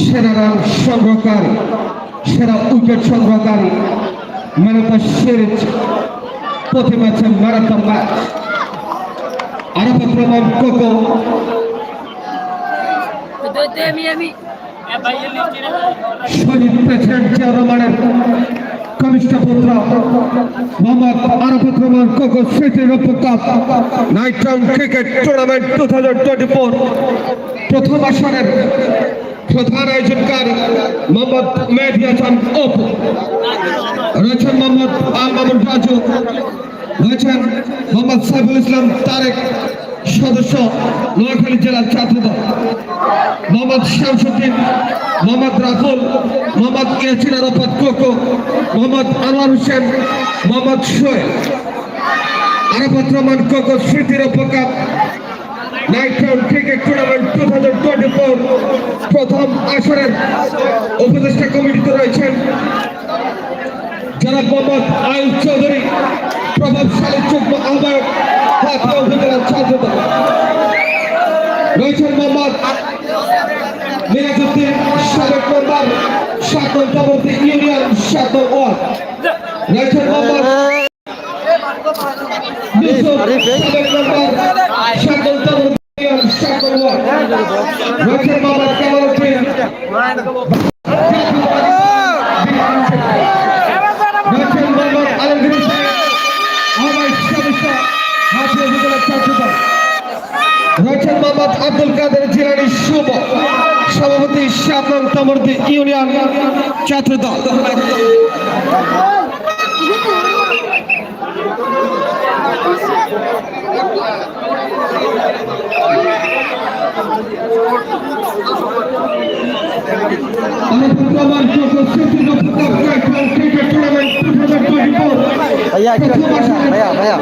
সেরা রান সংগ্রহকারী সেরা উইকেট সংগ্রহকারী ম্যান অফ দ্য সিরিজ প্রতি ম্যাচে man of the match Arafat Rahman Koko Shahid president রহমানের কনিষ্ঠ পুত্র মোহাম্মদ আরাফাত রহমান কোকো স্মৃতি রৌপ্য cup night round cricket tournament two thousand twenty four প্রথম আসরের প্রধান আয়োজনকার মোহাম্মদ মেহদি হাসান অপু রয়েছেন মোহাম্মদ আল মামুন রাজু রয়েছেন মোহাম্মদ সাইফুল ইসলাম তারেক সদস্য নোয়াখালী জেলার ছাত্রদল। মোহাম্মদ শামসুদ্দিন, মোহাম্মদ রাহুল, মোহাম্মদ ইয়াসিন আরাফাত কোকো, মোহাম্মদ আনোয়ার হোসেন, মোহাম্মদ সোহেল। আরাফাত রহমান কোকো, স্মৃতির উপকাপ ক্রিকেট টুর্নামেন্ট টু প্রথম আসরের উপদেষ্টা কমিটিতে রয়েছেন জনাব মোহাম্মদ আয়ুব চৌধুরী প্রভাবশালী যুগ্ম আহ্বায়ক হাতিয়া উপজেলার ছাত্রদল রয়েছেন মোহাম্মদ মিরাজুদ্দিন সাবেক মেম্বার সাতল তবর্তী ইউনিয়ন সাতল ওয়ার্ড। রয়েছেন মোহাম্মদ সাবেক মেম্বার সাতল ইউনিয়ন সাতল ওয়ার্ড রয়েছেন মোহাম্মদ কামালউদ্দিন রয়েছেন মোহাম্মদ আলমগীর হোসেন আহ্বায়ক সদস্য হাতিয়া উপজেলার ছাত্রদল রয়েছেন মোহাম্মদ আব্দুল কাদের জিলানি শুভ সভাপতি শ্যামন তমর্দি ইউনিয়ন ছাত্র দল भैया एक मिनट, भैया भैया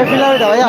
एक मिनट भैया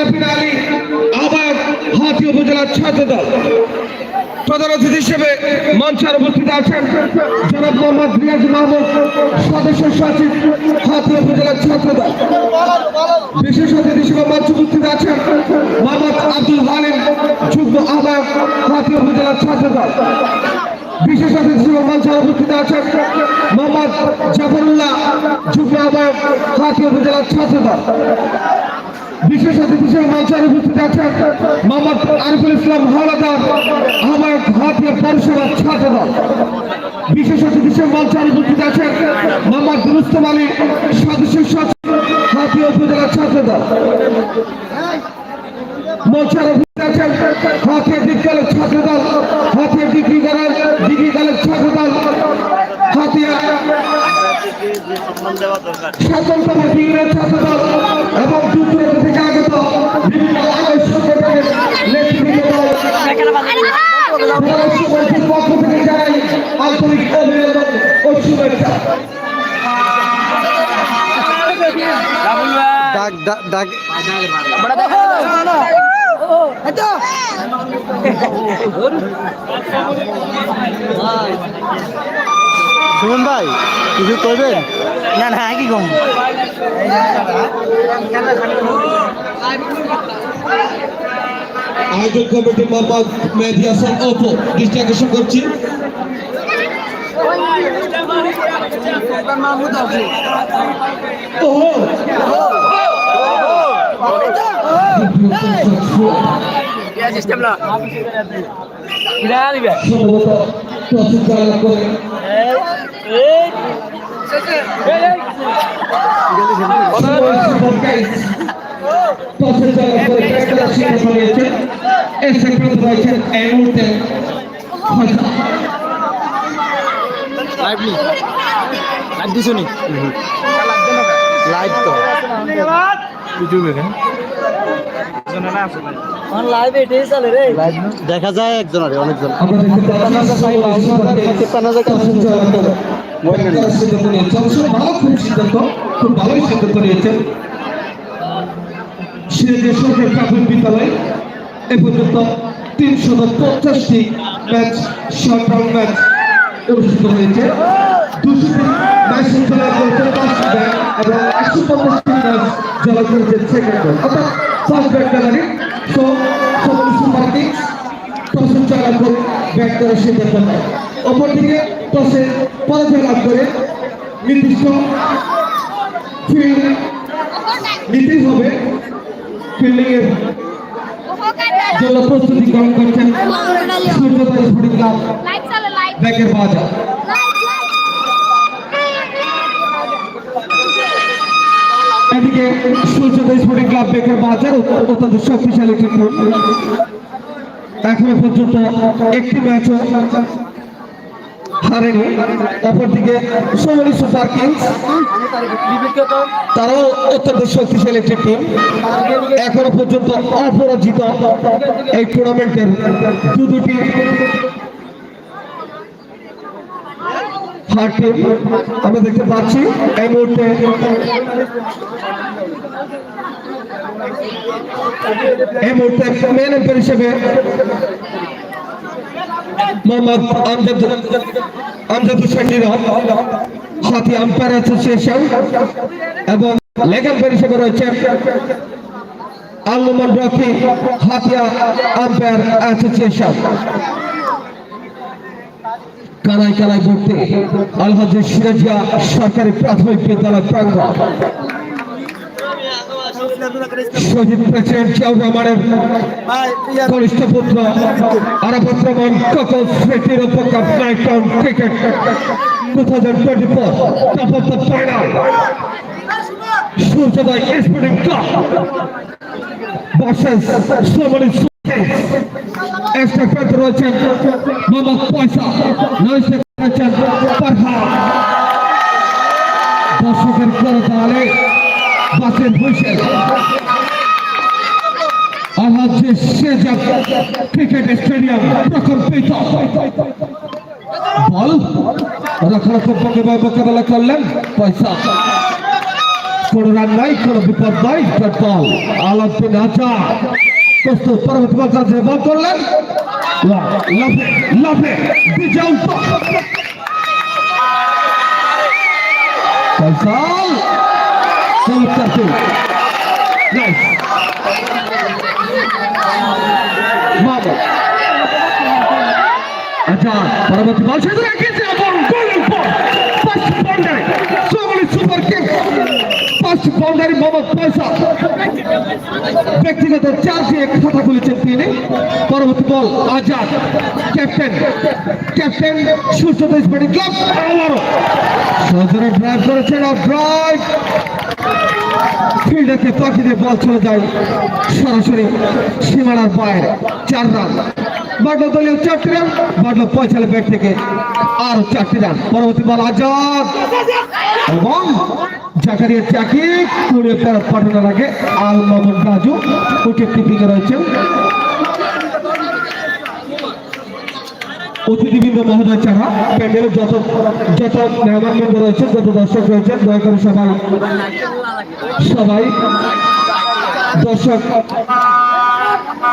আরফিন আলী আহ্বায়ক হাতি উপজেলার ছাত্রদল। প্রধান অতিথি হিসেবে মঞ্চের উপস্থিত আছেন জনাব মোহাম্মদ রিয়াজ মাহমুদ সদস্য সচিব, হাতি উপজেলার হিসেবে উপজেলার ছাত্রদল। বিশেষ অতিথি ছাত্রদল। বিশেষ অতিথি হিসেবে মঞ্চে উপস্থিত আছেন মোহাম্মদ আরিফুল ইসলাম হাওলাদার, আহ্বায়ক হাতিয়া পরিষেবা ছাত্রদল। বিশেষ অতিথি হিসেবে মঞ্চে উপস্থিত আছেন মোহাম্মদ রুস্তম আলী সদস্য সচিব হাতিয়া উপজেলা ছাত্রদল। মঞ্চে উপস্থিত আছেন Hatiya degree college degree college Chhatradal Hatiya স্বাতন্ত্র ডিগ্রির ছাত্রদল এবং যুদ্ধ থেকে আগত বিভিন্ন আদর্শ সংগঠনের পক্ষ থেকে জানাই আন্তরিক অভিনন্দন ও শুভেচ্ছা। ডাক ডাক ডাক। সুমন ভাই কিছু করবেন? না না কি কম আয়োজক কমিটি মোহাম্মদ মেহদি হাসান অপো দৃষ্টি আকর্ষণ করছি। ওহো সিস্টেম না টসে চালনা করে। টসে চালনা করে সিদ্ধান্ত এই মুহূর্তে লাইভ দিছো নি? লাইভ তো। কেন দেখা যায় একজনের অনেকজন আমরা দেখতে পাচ্ছি তিপ্পান্ন হাজার টাকা ব্যাংকার সিদ্ধান্ত নিয়েছে অবশ্য ভালো খুব সিদ্ধান্ত খুব ভালোই সিদ্ধান্ত নিয়েছেন সিরাজের সরকারি প্রাথমিক বিদ্যালয় এ পর্যন্ত তিনশত পঞ্চাশটি ম্যাচ শর্ট রাউন্ড ম্যাচ অনুষ্ঠিত হয়েছে করেছে ব্যাংক এবং একশো পঞ্চাশটি ম্যাচ জয় করেছে সেকেন্ড ব্যাংক অর্থাৎ ফার্স্ট ব্যাংক গ্যালারি সো সকল সুপার কিংস টসের জয়লাভ করে ব্যাট করার সিদ্ধান্ত নেয় অপরদিকে টসে পরাজয় লাভ করে নির্দিষ্ট ফিল্ড নিতেই হবে। ফিল্ডিং এর জন্য প্রস্তুতি গ্রহণ করছেন সূর্যোদয় স্ফটিক ব্যাকের বাজার এদিকে সূর্যোদয় স্পোর্টিং ক্লাব বেকের বাজার অত্যন্ত শক্তিশালী একটি এখনও পর্যন্ত একটি ম্যাচও হারেনি। অপরদিকে সোমালি সুপার কিংস, তারাও অত্যন্ত শক্তিশালী একটি টিম এখনও পর্যন্ত অপরাজিত এই টুর্নামেন্টের দু দুটি আমরা দেখতে পাচ্ছি। এই মুহূর্তে এই মুহূর্তে মেন এম্পায়ার হিসেবে মোহাম্মদ আমজাদ আমজাদ হোসেন সাথী আম্পায়ার অ্যাসোসিয়েশন এবং লেগ আম্পায়ার হিসেবে রয়েছে আলমান রফি, হাতিয়া আম্পায়ার অ্যাসোসিয়েশন কানায় কানায় ভর্তি আলহাজ সিরাজিয়া সরকারি প্রাথমিক বিদ্যালয় প্রাঙ্গণ। শহীদ প্রেসিডেন্ট জিয়াউর রহমানের কনিষ্ঠ পুত্র আরাফত রহমান ককল স্মৃতির উপকাপ night cricket two thousand twenty four top of the final Suryodoy sporting club versus Somali extra player রয়েছেন মোহাম্মদ পয়সা শেজাব ক্রিকেট স্টেডিয়াম প্রকল্পিত বল রক্ষণাত্মক মোকাবেলা করলেন পয়সা কোন রান নাই কোন বিপদ নাই বল আলাউদ্দিন আজাদ প্রস্তুত পরবর্তী বল কাজে বল করলেন লাফে লাফে বিজয় ফয়সাল চমৎকার নাইস আচ্ছা পরবর্তী বল। শেষ রেখেছে এবং গোলের পর সুপার কিং ব্যক্তিগত চার দিয়ে খাতা খুলেছেন তিনি। পরবর্তী ball, Azad. Captain. Captain Suryodoy sporting club সজরে drive করেছেন ড্রাইভ ফিল্ডারকে পাখি দিয়ে বল চলে যায় সরাসরি সীমানার বাইরে। চার রান। বাটলো দলীয় চারটি রান বাটলো পয়সালে ব্যাট থেকে আরও চারটি রান। পরবর্তী বল আজাদ। এবং জাকারিয়া চাকি কুড়িয়ে ফেরত পাঠানোর আগে আল মামুন রাজু উইকেট কিপিং রয়েছেন অতিথিবৃন্দ মহোদয় ছাড়া প্যান্ডেলে যত যত মেহমানবৃন্দ রয়েছে, যত দর্শক রয়েছেন দয়া করে সবাই সবাই দর্শক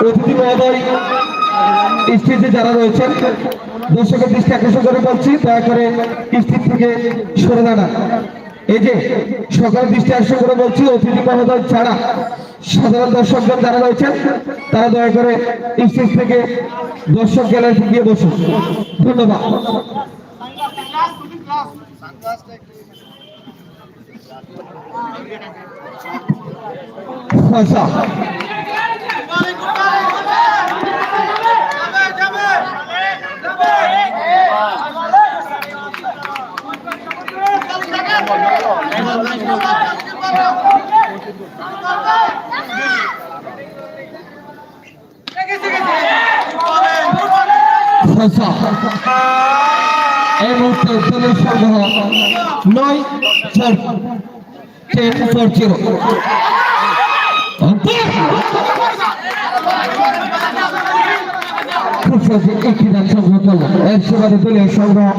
অতিথি মহোদয় স্টেজে যারা রয়েছেন, দর্শকের দৃষ্টি আকর্ষণ করে বলছি, দয়া করে স্টেজ থেকে সরে দাঁড়ান। এই যে সকলের দৃষ্টি আকর্ষণ করে বলছি, অতিথি মহোদয় ছাড়া সাধারণ দর্শকজন যারা রয়েছেন, তারা দয়া করে স্টেজ থেকে দর্শক গ্যালারিতে গিয়ে বসুন। ধন্যবাদ। পয়সা মাদ্রাসা এই মুহূর্তে পুলিশ সংগ্রহ নয়, চার টেন ফোর জিরো। একটি রান সংগ্রহ দলীয় সংগ্রহ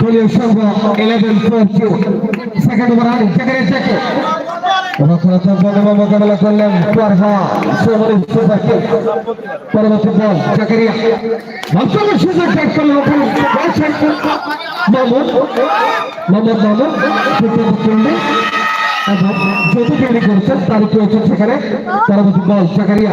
দলীয় মোকাবেলা করলেন পরবর্তী বল জাকারিয়া ভাবসাবের সুযোগ ফিল্ডিং। করেছেন তার প্রয়োজন সেখানে। পরবর্তী বল জাকারিয়া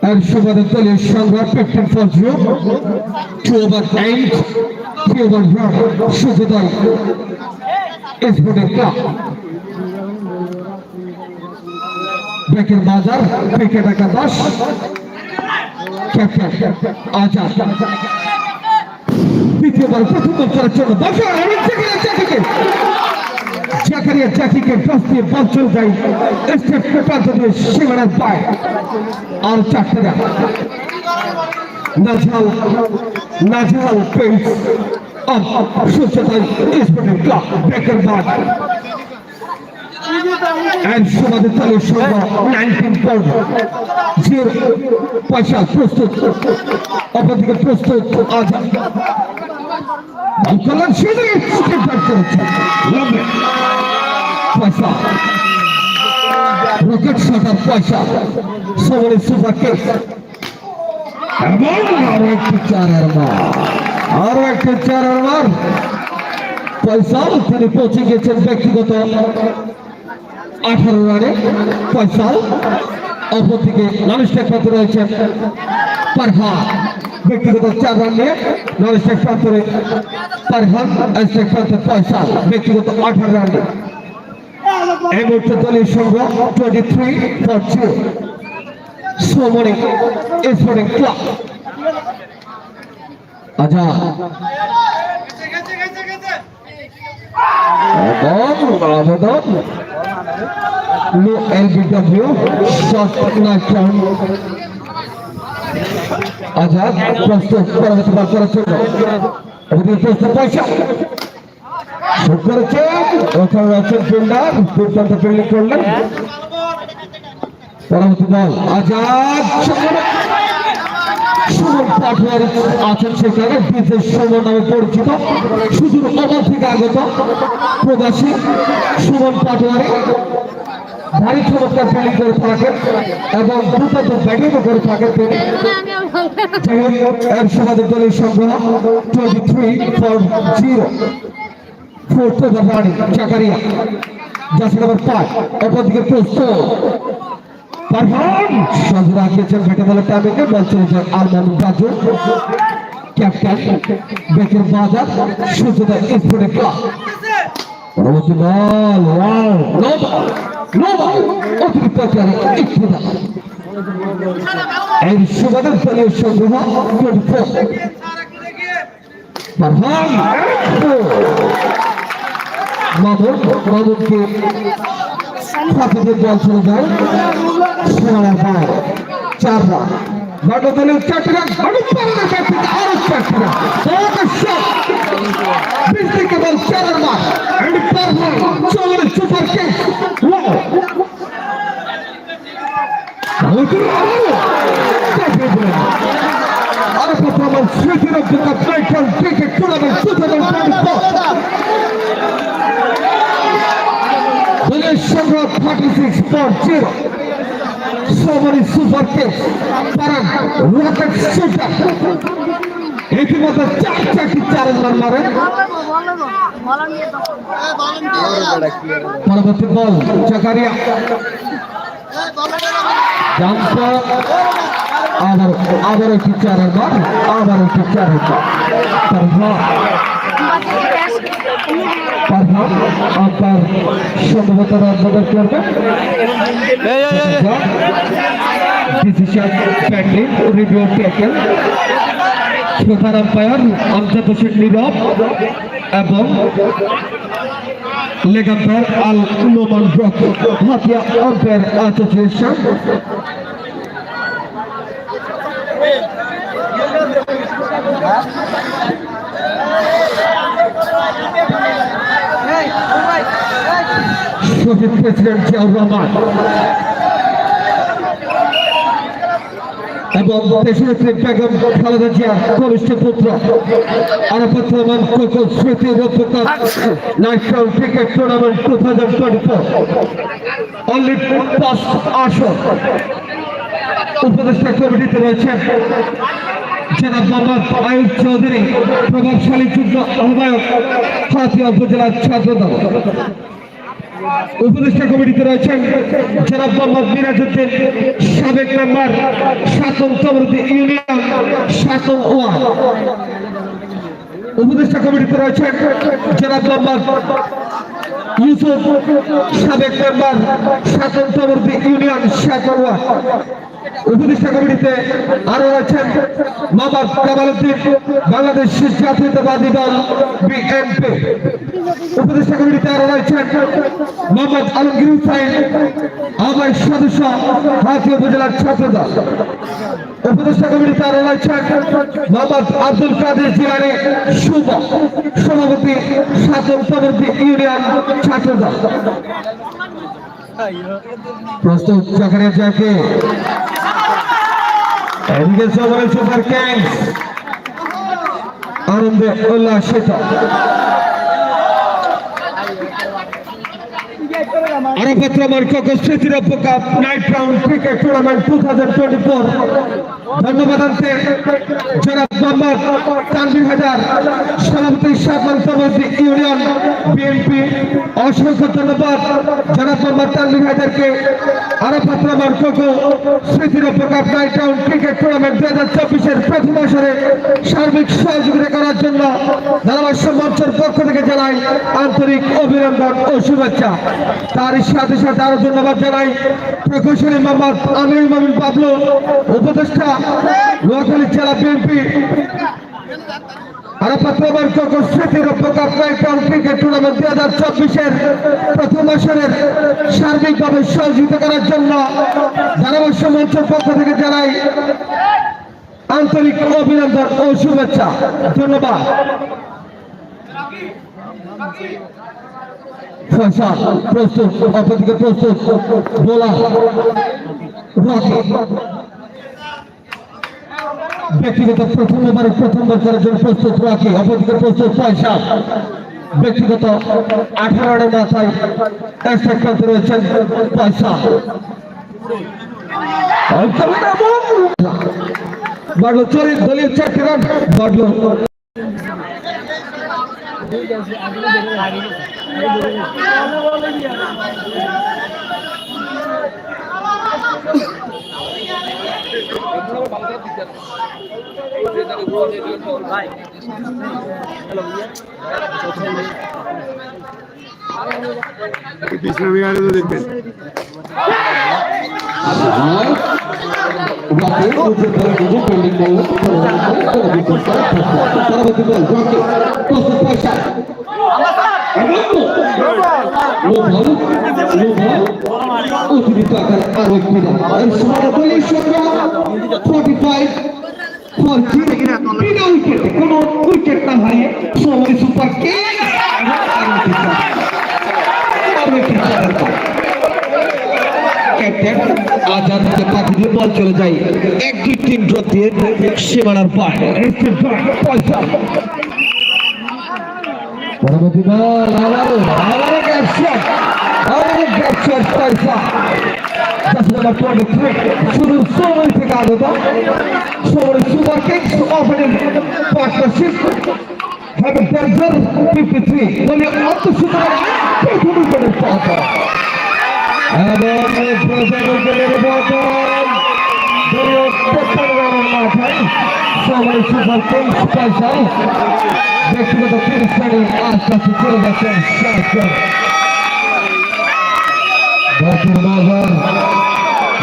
সুবাদে দলীয় সংগ্রহ fifteen for zero two over eight three over run Sujit sporting club ব্রেকের বাজার ক্রিকেট একাদশ ক্যাপ্টেন আজাদ দ্বিতীয়বার প্রথম বছরের জন্য বসে জাকারিয়া জাকিকে জাকারিয়া দিয়ে বল চলে যায় স্টেপ প্রান্ত দিয়ে সীমানার পায়। আর চারটে রান নাজহাল নাজহাল pens of Suchetan sporting club and সমাজের তালের সংখ্যা নাইনটিন পয়েন্ট জিরো পয়সা প্রস্তুত। অপরদিকে প্রস্তুত আজাদ কল্যাণ সেদিকে ব্যাক করেছে পয়সা। রকেট শটার পয়সা। সবরে সুপার কেস এবং আরও একটি চারের মার। আরও একটি চারের মার। পয়সাও তিনি পৌঁছে গেছেন ব্যক্তিগত আঠারো রানে ফয়সাল অপরদিকে নন স্ট্রাইক প্রান্তে রয়েছেন পারহান। ব্যক্তিগত চার রান নিয়ে নন স্ট্রাইক প্রান্তরে পারহান স্ট্রাইক প্রান্তে ফয়সাল ব্যক্তিগত আঠারো রান। এই মুহূর্তে দলীয় সংগ্রহ টোয়েন্টি থ্রি ফর জিরো সোমনি স্পোর্টিং ক্লাব। আবেদন লো আজাদ, প্রস্তুত পরবর্তী বল করার জন্য। আজাদ, সুমন। পাটোয়ারি আছেন সেখানে বিশেষ সুমন নামে পরিচিত। সুদূর অমর থেকে আগত প্রবাসী সুমন পাটোয়ারি ভারী চমৎকার ফিল্ডিং করে থাকেন এবং দুর্দান্ত ব্যাটিংও করে থাকেন তিনি এর সমাজের দলের সংগ্রহ twenty three for zero fourth over running চাকারিয়া যাচ্ছে নম্বর পাঁচ, অপরদিকে প্রস্তুত পারফর্ম। সাজু রাখিয়েছেন ব্যাটে বলে টাইমিংয়ে বল চলেছেন আরমান রাজু। ক্যাপ্টেন বেকের বাজার, সূর্যোদয় স্পোর্টে ক্লাব। পরবর্তী বল, ওয়াও নো আকারে একটি রান এই সুবাদের দলীয় সংগ্রহ ফোর পারফর্ম মামুন মামুনকে ফাঁকিতে বল চলে যায় সোনার বাইরে চার మగతలు చట్టం గడుపుల చట్టం ఆరు చట్టం ఒక షాట్ బిస్టికబుల్ చరణ్ అండ్ పర్సనల్ చోళ సూపర్ కిక్ వో Our performance sweeping up the complete and cricket tournament 2024. Finish 46.0. সবারই সুপার কেস পারান রকেট শুটার ইতিমধ্যে চার চারটি চার রান মারে। পরবর্তী বল, জাকারিয়া। আবার আবার একটি চারের বার, আবার একটি চারের আপনার সম্ভবত রাজনগর এই। ডিসিশন পেন্ডিং রিভিউ টেকেন প্রধান আম্পায়ার আমজাদ হোসেন নীরব এবং লেগাম্পায়ার আল নোমান ব্রক হাতিয়া আম্পায়ার অ্যাসোসিয়েশন শহীদ প্রেসিডেন্ট জিয়াউর রহমান এবং দেশনেত্রী বেগম খালেদা জিয়ার কনিষ্ঠ পুত্র আরাফাত রহমান কোকো স্মৃতি রূপকার national cricket tournament two thousand twenty four only পাঁচ আসর উপদেষ্টা কমিটিতে রয়েছেন জনাব মোহাম্মদ আয়ুব চৌধুরী, প্রভাবশালী যুগ্ম আহ্বায়ক, হাতিয়া উপজেলার ছাত্রদল। উপদেষ্টা কমিটিতে রয়েছেন জনাব মোহাম্মদ মিরাজুদ্দিন সাবেক মেম্বার সাতম তমরুদ্দি ইউনিয়ন সাতম ওয়ার্ড উপদেষ্টা কমিটিতে রয়েছেন জনাব মোহাম্মদ ইউসুফ, সাবেক মেম্বার সাতম তমরুদ্দি ইউনিয়ন সাতম ওয়ার্ড উপদেষ্টা কমিটিতে আরও রয়েছেন মোহাম্মদ কামালউদ্দিন, বাংলাদেশ জাতীয়তাবাদী দল বিএনপি। উপদেষ্টা কমিটিতে আরও রয়েছেন মোহাম্মদ আলমগীর হুসাইন, আহ্বায়ক সদস্য হাতি উপজেলার ছাত্রদল। উপদেষ্টা কমিটিতে আরও রয়েছেন মোহাম্মদ আব্দুল কাদের জিলানি শুভ সভাপতি সাতম তমর্দি ইউনিয়ন ছাত্রদল। প্রস্তুত জাকারিয়া জাকে এদিকে সুপার কিংস। আনন্দে উল্লাসিত। আরাফাত রহমান কোকো স্মৃতির night round cricket tournament two thousand twenty four ধন্যবাদ আনতে জনাব মোহাম্মদ তানভীর হাজার সভাপতি সাতমান সভাপতি ইউনিয়ন বিএনপি। অসংখ্য ধন্যবাদ জনাব মোহাম্মদ তানভীর হাজারকে Arafat Rahman Koko স্মৃতিরব্য cup night round cricket tournament দু হাজার চব্বিশের প্রথম আসরে সার্বিক সহযোগিতা করার জন্য ধারাভাষ্য মঞ্চের পক্ষ থেকে জানাই আন্তরিক অভিনন্দন ও শুভেচ্ছা। তার সাথে সাথে আরও ধন্যবাদ জানাই প্রকৌশলী মোহাম্মদ আমির মামিন বাবলু উপদেষ্টা নোয়াখালী জেলা বিএনপি টুর্নামেন্ট হাজার চব্বিশের প্রথম আসরের সার্বিকভাবে সহযোগিতা করার জন্য পক্ষ থেকে জানাই আন্তরিক অভিনন্দন ও শুভেচ্ছা। ধন্যবাদ। প্রস্তুত, অপরদিকে প্রস্তুত বোলা ব্যক্তিগত প্রথম ওভারে প্রথমবার করার জন্য প্রস্তুত রকি অপরদিকে প্রস্তুত ফয়সাল ব্যক্তিগত আঠারো রানের মাথায় একান্ত রয়েছেন পয়সা বাড়লো চল্লিশ দলীয় চারটি রান, বাড়লো। দেখবেন অতিরিক্ত আকার আরও একটি দলীয় সংখ্যা ফোর্টি ফাইভ বিনা উইকেটে কোনো উইকেট না হারিয়ে সৌদি সুপার কিংস আজাদ হাতে পাখি দিয়ে বল চলে যায় এক দুই তিন ড্র দিয়ে সীমানার পায় পয়সা পরবর্তী বল আবারও আবারও গ্যাপ আবারও গ্যাপ পয়সা টোয়েন্টি থ্রি শুরু সময় থেকে আগত। সময় সুপার কিংস ওপেনিং পার্টনারশিপ হ্যাভেন টেন্সার ফিফটি থ্রি বলে অত সুতরাং প্রথম উইকেটের পাওয়া এবং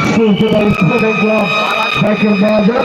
সূর্যবাড়ি স্পোর্টিং ক্লাব বাকির বাজার